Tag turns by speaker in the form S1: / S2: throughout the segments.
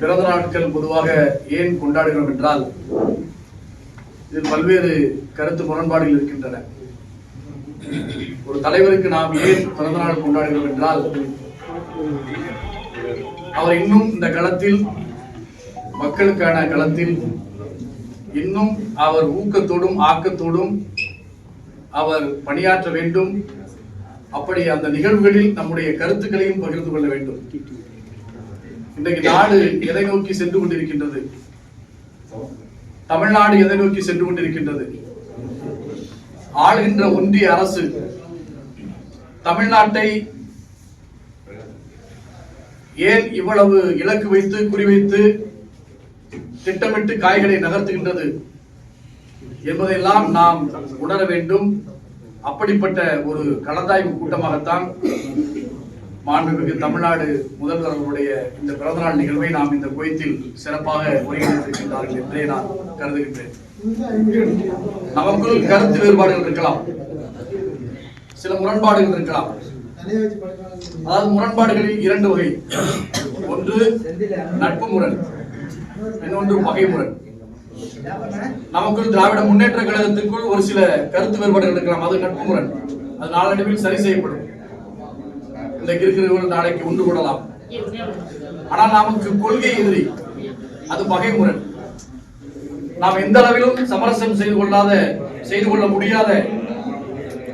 S1: பிறந்த நாட்கள் பொதுவாக ஏன் கொண்டாடுகிறோம் என்றால் இதில் பல்வேறு கருத்து முரண்பாடுகள் இருக்கின்றன. ஒரு தலைவருக்கு நாம் ஏன் பிறந்த நாள் கொண்டாடுகிறோம் என்றால் அவர் இன்னும் இந்த களத்தில் மக்களுக்கான களத்தில் இன்னும் அவர் ஊக்கத்தோடும் ஆக்கத்தோடும் அவர் பணியாற்ற வேண்டும். அப்படி அந்த நிகழ்வுகளில் நம்முடைய கருத்துக்களையும் பகிர்ந்து கொள்ள வேண்டும். இன்றைக்கு நாடு எதை நோக்கி சென்று கொண்டிருக்கின்றது? தமிழ்நாடு எதை நோக்கி சென்று கொண்டிருக்கின்றது? ஆளுகின்ற ஒன்றிய அரசு தமிழ்நாட்டை ஏன் இவ்வளவு இலக்கு வைத்து குறிவைத்து திட்டமிட்டு காய்களை நகர்த்துகின்றது என்பதையெல்லாம் நாம் உணர வேண்டும். அப்படிப்பட்ட ஒரு கலந்தாய்வு கூட்டமாகத்தான் மாண்புமிகு தமிழ்நாடு முதல்வர் அவர்களுடைய இந்த பிறந்தநாள் நிகழ்வை நாம் இந்த குவைத்தில் சிறப்பாக ஒருங்கிணைத்திருக்கின்றார்கள் என்றே நான் கருதுகின்றேன். நமக்குள் கருத்து வேறுபாடுகள் இருக்கலாம். சில முரண்பாடுகள் இருக்கலாம். அதாவது முரண்பாடுகளில் இரண்டு வகை. ஒன்று நட்பு முரண் இன்னொன்று பகை முரண். நமக்குள் திராவிட முன்னேற்ற கழகத்திற்குள் ஒரு சில கருத்து வேறுபாடுகள் இருக்கலாம். அது நட்பு முரண். அது நாளடைவில் சரி செய்யப்படும். இன்றைக்கு இருக்கிறவர்கள் நாளைக்கு உண்டு கொள்ளலாம். ஆனால் நமக்கு கொள்கை எதிரி அது பகைமுரண் நாம் எந்த அளவிலும் சமரசம் செய்து கொள்ளாத செய்து கொள்ள முடியாத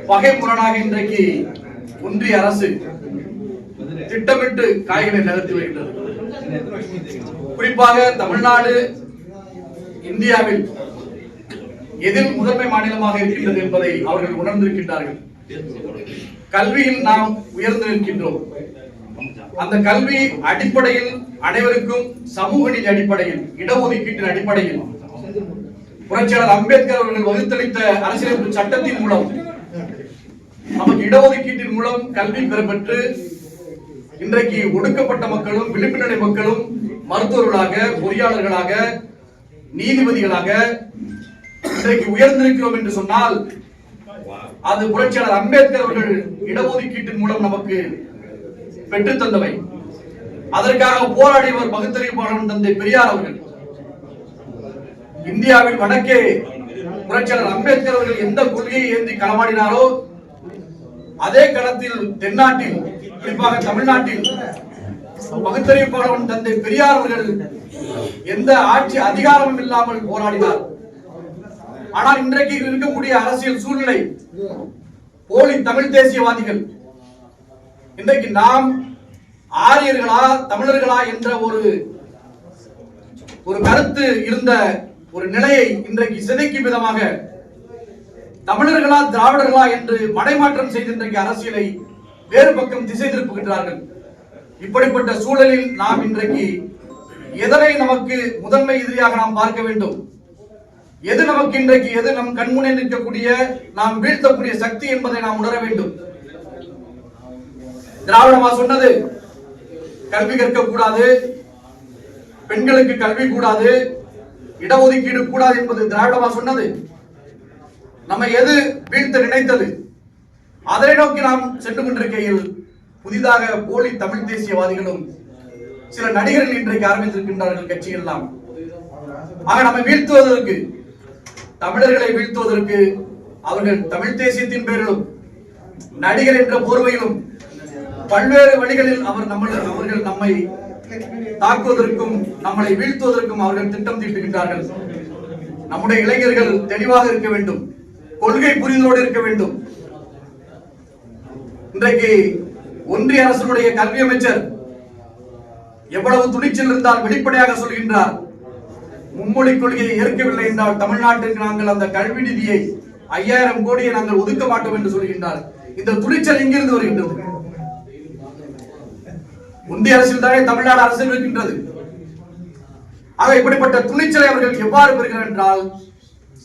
S1: பகை முரணாக இன்றைக்கு ஒன்றிய அரசு திட்டமிட்டு காய்களை நகர்த்தி வருகின்றது குறிப்பாக தமிழ்நாடு இந்தியாவில் எதில் முதன்மை மாநிலமாக இருக்கின்றது என்பதை அவர்கள் உணர்ந்திருக்கின்றார்கள். கல்வியில் நாம் உயர்ந்து நிற்கின்றோம். அந்த கல்வி அடிப்படையில் அனைவருக்கும் சமூக நீதி அடிப்படையில் இடஒதுக்கீட்டின் அடிப்படையில். புரட்சியாளர் அம்பேத்கர் அவர்கள் வகுத்தளித்த அரசியலமைப்பு சட்டத்தின் மூலம் நமக்கு இடஒதுக்கீட்டின் மூலம் கல்வி பெறப்பெற்று இன்றைக்கு ஒடுக்கப்பட்ட மக்களும் விழிப்புணர்வு மக்களும் மருத்துவர்களாக பொறியாளர்களாக நீதிபதிகளாக இன்றைக்கு உயர்ந்திருக்கிறோம் என்று சொன்னால் அது புரட்சியாளர் அம்பேத்கர் அவர்கள் இடஒதுக்கீட்டின் மூலம் நமக்கு பெற்று தந்தவை. அதற்காக போராடியவர் பகுத்தறிவு தந்தை பெரியார் அவர்கள். இந்தியாவில் வடக்கே புரட்சியாளர் அம்பேத்கர் அவர்கள் எந்த கொள்கையை ஏந்தி களமாடினாரோ அதே களத்தில் தென்னாட்டில் குறிப்பாக தமிழ்நாட்டில் பகுத்தறிவு தந்தை பெரியார் அவர்கள் எந்த ஆட்சி அதிகாரமும் இல்லாமல் போராடினார். ஆனால் இன்றைக்கு இருக்கக்கூடிய அரசியல் சூழ்நிலை போலி தமிழ் தேசியவாதிகள். இன்றைக்கு நாம் ஆரியர்களா தமிழர்களா என்ற ஒரு ஒரு கருத்து இருந்த ஒரு நிலையை இன்றைக்கு சிதைக்கும் விதமாக தமிழர்களா திராவிடர்களா என்று மடைமாற்றம் செய்து இன்றைக்கு அரசியலை வேறு பக்கம் திசை திருப்புகின்றார்கள். இப்படிப்பட்ட சூழலில் நாம் இன்றைக்கு எதனை நமக்கு முதன்மை எதிரியாக நாம் பார்க்க வேண்டும்? எது நமக்கு இன்றைக்கு எது நம் கண்முனே நிற்கக்கூடிய நாம் வீழ்த்தக்கூடிய சக்தி என்பதை நாம் உணர வேண்டும். திராவிடமா சொன்னது கல்வி கற்க கூடாது பெண்களுக்கு கல்வி கூடாது இடஒதுக்கீடு கூடாது என்பது திராவிடமா சொன்னது. நம்ம எது வீழ்த்த நினைத்தது அதனை நோக்கி நாம் சென்று கொண்டிருக்கையில் புதிதாக போலி தமிழ் தேசியவாதிகளும் சில நடிகர்கள் இன்றைக்கு ஆரம்பித்திருக்கின்றார்கள் கட்சிகள் எல்லாம் ஆக நம்ம வீழ்த்துவதற்கு தமிழர்களை வீழ்த்துவதற்கு அவர்கள் தமிழ் தேசியத்தின் பேரிலும் நடிகர் என்ற போர்வையிலும் பல்வேறு வழிகளில் அவர் நம்ம அவர்கள் நம்மை தாக்குவதற்கும் நம்மளை வீழ்த்துவதற்கும் அவர்கள் திட்டம் தீட்டுகின்றார்கள். நம்முடைய இளைஞர்கள் தெளிவாக இருக்க வேண்டும். கொள்கை புரிதலோடு இருக்க வேண்டும். இன்றைக்கு ஒன்றிய அரசனுடைய கல்வி அமைச்சர் எவ்வளவு துணிச்சல் இருந்தால் வெளிப்படையாக சொல்கின்றார். மும்மொழி கொள்கையை ஏற்கவில்லை என்றால் தமிழ்நாட்டிற்கு நாங்கள் அந்த கல்வி நிதியை ஐயாயிரம் கோடியை நாங்கள் ஒதுக்க மாட்டோம் என்று சொல்கின்றார். இந்த துணிச்சல் எங்கிருந்து வருகின்றது? முந்தைய அரசில் தானே தமிழ்நாடு அரசில் இருக்கின்றது. ஆக இப்படிப்பட்ட துணிச்சலை அவர்கள் எவ்வாறு பெறுகிறார் என்றால்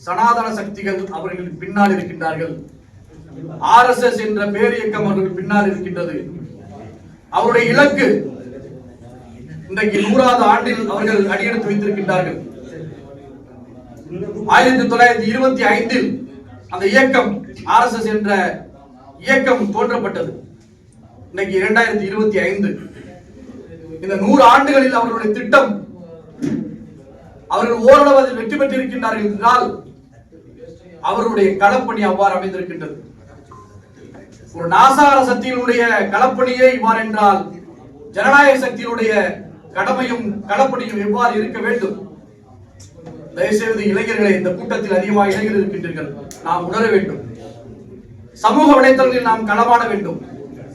S1: சனாதன சக்திகள் அவர்கள் பின்னால் இருக்கின்றார்கள். ஆர்எஸ்எஸ் என்ற பேர் இயக்கம் அவர்கள் பின்னால் இருக்கின்றது. அவருடைய இலக்கு இன்றைக்கு நூறாவது ஆண்டில் அவர்கள் அடியெடுத்து வைத்திருக்கின்றார்கள். ஆயிரத்தி தொள்ளாயிரத்தி இருபத்தி ஐந்தில் அந்த இயக்கம் ஆர்எஸ்எஸ் என்ற இயக்கம் தோன்றப்பட்டது. இன்னைக்கு இரண்டாயிரத்தி இருபத்தி ஐந்து. இந்த நூறு ஆண்டுகளில் அவர்களுடைய திட்டம் அவர்கள் ஓரளவு அதில் வெற்றி பெற்றிருக்கின்றார்கள் என்றால் அவருடைய களப்பணி அவ்வாறு அமைந்திருக்கின்றது. ஒரு நாசார சக்தியினுடைய களப்பணியே இவ்வாறு என்றால் ஜனநாயக சக்தியினுடைய கடமையும் களப்பணியும் எவ்வாறு இருக்க வேண்டும்? தயவுசெய்து இளைஞர்களை இந்த கூட்டத்தில் அதிகமாக இளைஞர்கள் இருக்கின்றீர்கள். நாம் உணர வேண்டும். சமூக வலைத்தளங்களில் நாம் களமாட வேண்டும்.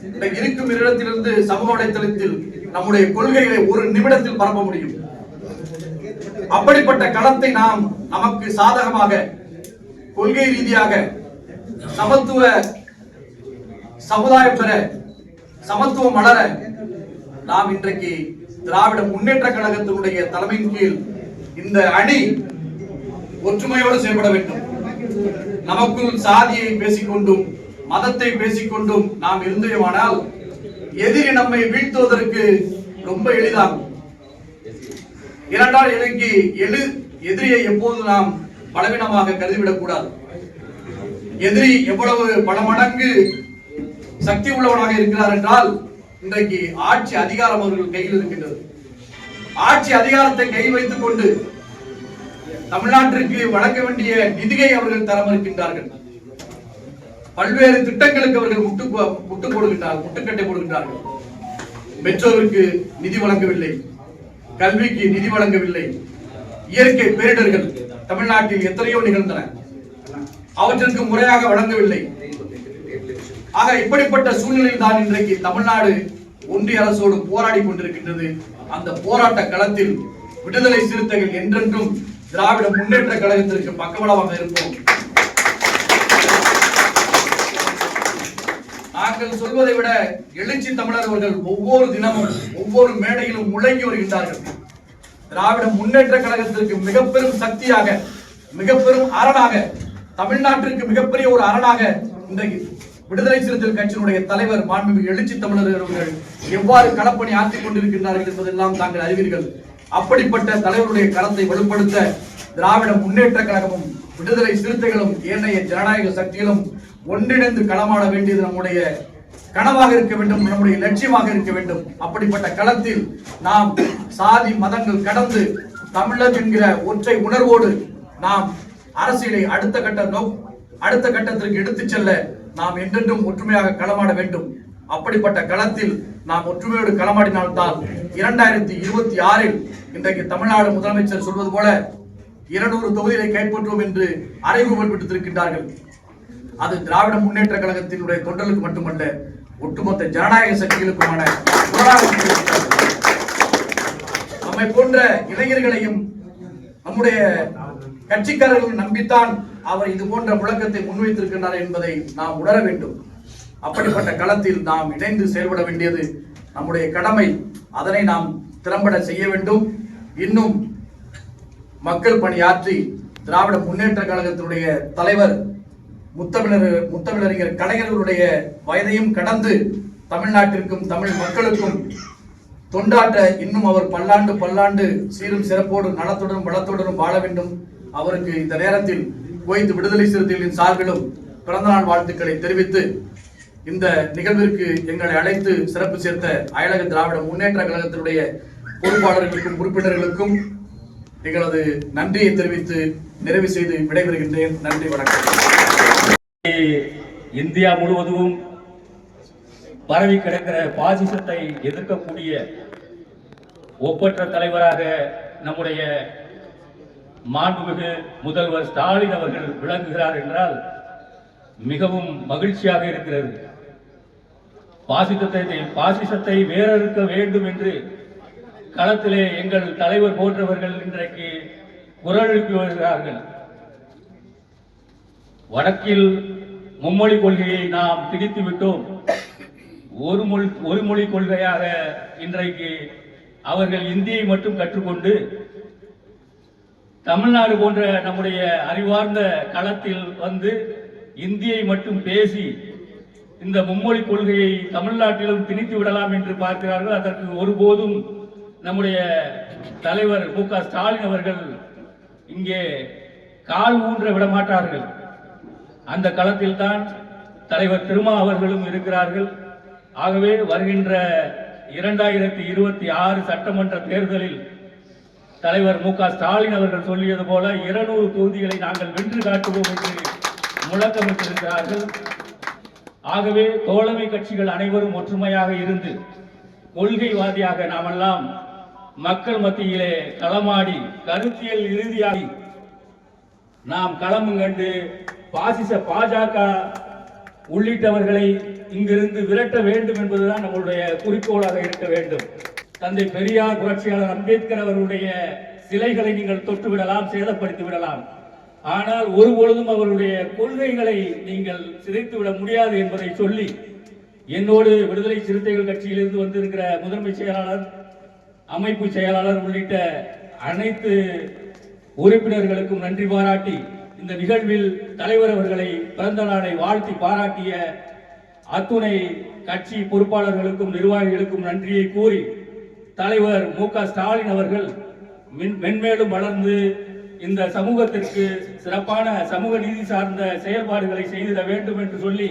S1: இந்த இருக்கும் இடத்திலிருந்து சமூக வலைத்தளத்தில் நம்முடைய கொள்கைகளை ஒரு நிமிடத்தில் பரப்ப முடியும். அப்படிப்பட்ட களத்தை நாம் நமக்கு சாதகமாக கொள்கை ரீதியாக சமத்துவ சமுதாயம் பெற சமத்துவம் மலர நாம் இன்றைக்கு திராவிட முன்னேற்ற கழகத்தினுடைய தலைமையின் கீழ் இந்த அணி ஒற்றுமையோடு செயல்பட வேண்டும். நமக்குள் சாதியை பேசிக்கொண்டும் மதத்தை பேசிக்கொண்டும் நாம் இருந்தோமானால் எதிரி நம்மை வீழ்த்துவதற்கு ரொம்ப எளிதாகும். இரண்டால் எனக்கு எழு எதிரியை எப்போது நாம் பலவீனமாக கருதிவிடக் கூடாது எதிரி எவ்வளவு பல மடங்கு சக்தி உள்ளவனாக இருக்கிறார் என்றால் இன்றைக்கு ஆட்சி அதிகாரம் அவர்கள் கையில் இருக்கின்றது. ஆட்சி அதிகாரத்தை கையில் வைத்துக் கொண்டு தமிழ்நாட்டிற்கு வழங்க வேண்டிய நிதியை அவர்கள் தர மறுக்கின்றார்கள் பல்வேறு திட்டங்களுக்கு அவர்கள் முட்டு முட்டு போடுகின்றார்கள் முட்டுக்கட்டை போடுகின்றார்கள். பெற்றோருக்கு நிதி வழங்கவில்லை கல்விக்கு நிதி வழங்கவில்லை. இயற்கை பேரிடர்கள் தமிழ்நாட்டில் எத்தனையோ நிகழ்ந்தன. அவற்றிற்கு முறையாக வழங்கவில்லை. ஆக இப்படிப்பட்ட சூழ்நிலையில் தான் இன்றைக்கு தமிழ்நாடு ஒன்றிய அரசோடு போராடி கொண்டிருக்கின்றது. அந்த போராட்ட களத்தில் விடுதலை சிறுத்தைகள் என்றென்றும் திராவிட முன்னேற்ற கழகத்திற்கு பக்கபலமாக இருப்போம். நாங்கள் சொல்வதை விட எழுச்சி தமிழர் அவர்கள் ஒவ்வொரு தினமும் ஒவ்வொரு மேடையிலும் முழங்கி வருகின்றார்கள். திராவிட முன்னேற்ற கழகத்திற்கு மிக பெரும் சக்தியாக மிக பெரும் அரணாக தமிழ்நாட்டிற்கு மிகப்பெரிய ஒரு அரணாக இன்றைக்கு விடுதலை சிறுத்தைகள் கட்சியினுடைய தலைவர் மாண்புமிகு எழுச்சி தமிழர் அவர்கள் எவ்வாறு களப்பணி ஆற்றிக் கொண்டிருக்கின்றார்கள் என்பதெல்லாம் தாங்கள் அறிவீர்கள். அப்படிப்பட்ட தலைவருடைய களத்தை வலுப்படுத்த திராவிட முன்னேற்ற கழகமும் விடுதலை சிறுத்தைகளும் ஏனைய ஜனநாயக சக்திகளும் ஒன்றிணைந்து களமாட வேண்டியது நம்முடைய கனவாக இருக்க வேண்டும் நம்முடைய லட்சியமாக இருக்க வேண்டும். அப்படிப்பட்ட களத்தில் நாம் சாதி மதங்கள் கடந்து தமிழர் என்கிற ஒற்றை உணர்வோடு நாம் அரசியலை அடுத்த கட்ட நோக் அடுத்த கட்டத்திற்கு எடுத்துச் செல்ல நாம் என்றென்றும் ஒற்றுமையாக களமாட வேண்டும். அப்படிப்பட்ட களத்தில் நாம் ஒற்றுமையோடு களமாடினால்தான் இரண்டாயிரத்தி இருபத்தி ஆறில் இன்றைக்கு தமிழ்நாடு முதலமைச்சர் சொல்வது போல இருநூறு தொகுதிகளை கைப்பற்றுவோம் என்று அறைகூவல் விடுத்திருக்கின்றார்கள் அது திராவிட முன்னேற்ற கழகத்தினுடைய தொண்டர்களுக்கு மட்டுமல்ல ஒட்டுமொத்த ஜனநாயக சக்திகளுக்குமான நம்மை போன்ற இளைஞர்களையும் நம்முடைய கட்சிக்காரர்கள் நம்பித்தான் அவர் இது போன்ற முழக்கத்தை முன்வைத்திருக்கின்றார் என்பதை நாம் உணர வேண்டும். அப்படிப்பட்ட களத்தில் நாம் இணைந்து செயல்பட வேண்டியது நம்முடைய கடமை. அதனை நாம் திறம்பட செய்ய வேண்டும். இன்னும் மக்கள் பணியாற்றி திராவிட முன்னேற்ற கழகத்தினுடைய தலைவர் முத்தமிழர் முத்தமிழறிஞர் கலைஞர்களுடைய வயதையும் கடந்து தமிழ்நாட்டிற்கும் தமிழ் மக்களுக்கும் தொண்டாற்ற இன்னும் அவர் பல்லாண்டு பல்லாண்டு சீரும் சிறப்போடு நலத்துடனும் வளத்துடனும் வாழ வேண்டும். அவருக்கு இந்த நேரத்தில் குவைத்து விடுதலை சிறுத்தைகளின் சார்பிலும் பிறந்தநாள் வாழ்த்துக்களை தெரிவித்து இந்த நிகழ்விற்கு எங்களை அழைத்து சிறப்பு சேர்த்த அயலக திராவிட முன்னேற்ற கழகத்தினுடைய பொறுப்பாளர்களுக்கும் உறுப்பினர்களுக்கும் எங்களது நன்றியை தெரிவித்து நிறைவு செய்து விடைபெறுகின்றேன். நன்றி வணக்கம்.
S2: இந்தியா முழுவதும் பரவி கிடக்கிற பாசிசத்தை எதிர்க்கக்கூடிய ஒப்பற்ற தலைவராக நம்முடைய மாண்புமிகு முதல்வர் ஸ்டாலின் அவர்கள் விளங்குகிறார் என்றால் மிகவும் மகிழ்ச்சியாக இருக்கிறது. பாசிசத்தை பாசிசத்தை வேறறுக்க வேண்டும் என்று களத்திலே எங்கள் தலைவர் போன்றவர்கள் இன்றைக்கு குரல் எழுப்பி வருகிறார்கள். வடக்கில் மும்மொழி கொள்கையை நாம் திணித்து விட்டோம். ஒரு மொழி ஒரு மொழி கொள்கையாக இன்றைக்கு அவர்கள் இந்தியை மட்டும் கற்றுக்கொண்டு தமிழ்நாடு போன்ற நம்முடைய அறிவார்ந்த களத்தில் வந்து இந்தியை மட்டும் பேசி இந்த மும்மொழி கொள்கையை தமிழ்நாட்டிலும் திணித்து விடலாம் என்று பார்க்கிறார்கள். அதற்கு ஒருபோதும் நம்முடைய தலைவர் மு க ஸ்டாலின் அவர்கள் இங்கே கால் ஊன்ற விடமாட்டார்கள். அந்த களத்தில் தான் தலைவர் திருமா அவர்களும் இருக்கிறார்கள். ஆகவே வருகின்ற இரண்டாயிரத்தி இருபத்தி ஆறு சட்டமன்ற தேர்தலில் தலைவர் மு க ஸ்டாலின் அவர்கள் சொல்லியது போல இருநூறு தொகுதிகளை நாங்கள் வென்று காட்டுவோம் என்று முழக்கமிட்டிருக்கிறார்கள். ஆகவே தோழமை கட்சிகள் அனைவரும் ஒற்றுமையாக இருந்து கொள்கைவாதியாக நாமெல்லாம் மக்கள் மத்தியிலே களமாடி கருத்தியல் இறுதியாகி நாம் களமும் கண்டு பாசிச பாஜக உள்ளிட்டவர்களை இங்கிருந்து விரட்ட வேண்டும் என்பதுதான் நம்மளுடைய குறிக்கோளாக இருக்க வேண்டும். தந்தை பெரியார் புரட்சியாளர் அம்பேத்கர் அவர்களுடைய சிலைகளை நீங்கள் தொட்டு விடலாம் சேதப்படுத்தி விடலாம் ஆனால் ஒரு பொழுதும் அவருடைய கொள்கைகளை நீங்கள் சிதைத்துவிட முடியாது என்பதை சொல்லி என்னோடு விடுதலை சிறுத்தைகள் கட்சியிலிருந்து வந்திருக்கிற முதன்மை செயலாளர் அமைப்பு செயலாளர் உள்ளிட்ட அனைத்து உறுப்பினர்களுக்கும் நன்றி பாராட்டி இந்த நிகழ்வில் தலைவர் அவர்களை பிறந்த நாளை வாழ்த்தி பாராட்டிய அத்துணை கட்சி பொறுப்பாளர்களுக்கும் நிர்வாகிகளுக்கும் நன்றியை கூறி தலைவர் மு க ஸ்டாலின் அவர்கள் மென்மேலும் வளர்ந்து இந்த சமூகத்திற்கு சிறப்பான சமூக நீதி சார்ந்த செயல்பாடுகளை செய்திட வேண்டும் என்று சொல்லி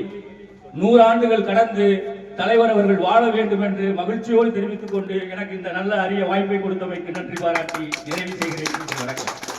S2: நூறாண்டுகள் கடந்து தலைவர் அவர்கள் வாழ வேண்டும் என்று மகிழ்ச்சியோடு தெரிவித்துக் கொண்டு எனக்கு இந்த நல்ல அரிய வாய்ப்பை கொடுத்தமைக்கு நன்றி பாராட்டி நிறைவு செய்கிறேன். வணக்கம்.